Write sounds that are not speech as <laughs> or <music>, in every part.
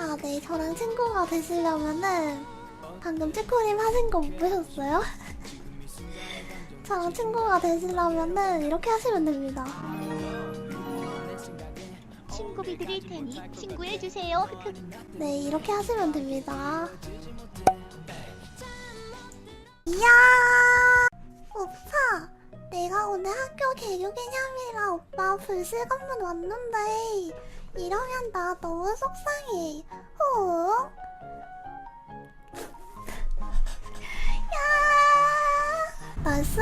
아, 네, 저랑 친구가 되시려면은 방금 치코님 하신 거 못 보셨어요? <laughs> 저랑 친구가 되시려면은 이렇게 하시면 됩니다. 친구비 드릴 테니 친구해 주세요. 흑흑. <laughs> 네, 이렇게 하시면 됩니다. 이야! 오빠! 내가 오늘 학교 개교 기념이라 오빠 불시간만 왔는데 이러면 나 너무 속상해. 호? <laughs> 야! 나이스!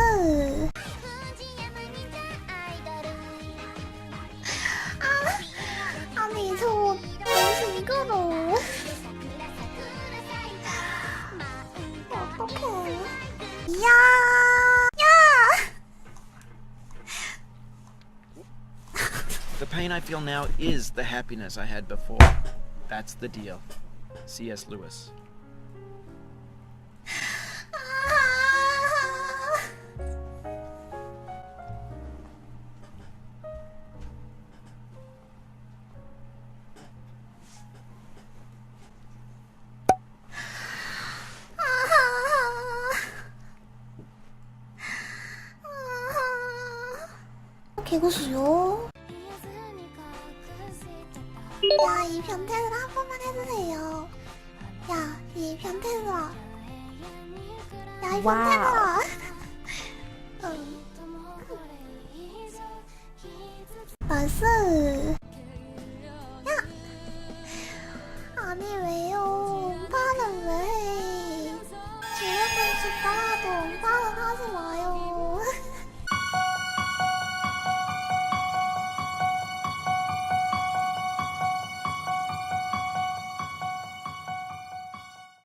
아, 아니 저 너무 징그러워. 어떡해. 이야! 야! The pain I feel now is the happiness I had before. That's the deal. C.S. Lewis. 아. 개고수요. 야, 이 변태들 한 번만 해주세요. 야, 이 변태들아. 야, 이 변태들아. <laughs> <laughs> 응. 나이스.